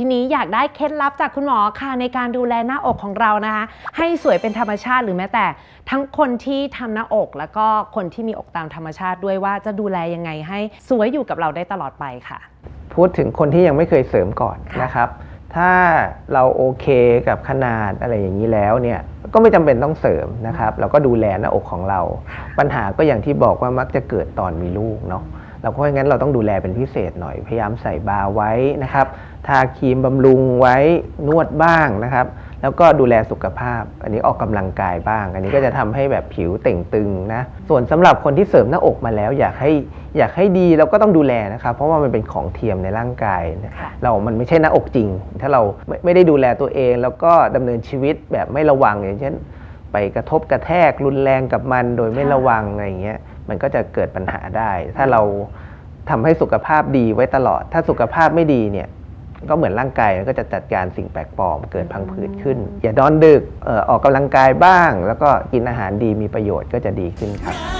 ทีนี้อยากได้เคล็ดลับจากคุณหมอค่ะในการดูแลหน้าอกของเรานะคะ ให้สวยเป็นธรรมชาติหรือแม้แต่ ทั้งคนที่ทำหน้าอก แล้วก็คนที่มีอกตามธรรมชาติด้วยว่าจะดูแลยังไงให้สวยอยู่กับเราได้ตลอดไปค่ะ พูดถึงคนที่ยังไม่เคยเสริมก่อนค่ะนะครับถ้าเราโอเคกับขนาดอะไรอย่างนี้แล้วเนี่ยก็ไม่จำเป็นต้องเสริมนะครับ เราก็ดูแลหน้าอกของเรา ปัญหาก็อย่างที่บอกว่ามักจะเกิดตอนมีลูกเนาะ เราก็งั้นเราต้องดูแลเป็นพิเศษหน่อย พยายามใส่บาร์ไว้นะครับ ทาครีมบำรุงไว้นวดบ้างนะครับ แล้วก็ดูแลสุขภาพ อันนี้ออกกำลังกายบ้าง อันนี้ก็จะทำให้แบบผิวเต่งตึงนะ ส่วนสำหรับคนที่เสริมหน้าอกมาแล้ว อยากให้อยากให้ดีเราก็ต้องดูแลนะครับ เพราะว่ามันเป็นของเทียมในร่างกายนะค่ะเรา มันไม่ใช่หน้าอกจริง ถ้าเราไม่ไม่ได้ดูแลตัวเอง แล้วก็ดำเนินชีวิตแบบไม่ระวังอย่างเช่น ไปกระทบกระแทกรุนแรงกับมันโดยไม่ระวังอะไรอย่างเงี้ย มันก็จะเกิดปัญหาได้ ถ้าเราทำให้สุขภาพดีไว้ตลอด ถ้าสุขภาพไม่ดีเนี่ยก็เหมือนร่างกายก็จะจัดการสิ่งแปลกปลอมเกิดพังผืดขึ้น อย่านอนดึกออกกกำลังกายบ้าง แล้วก็กินอาหารดีมีประโยชน์ก็จะดีขึ้นครับ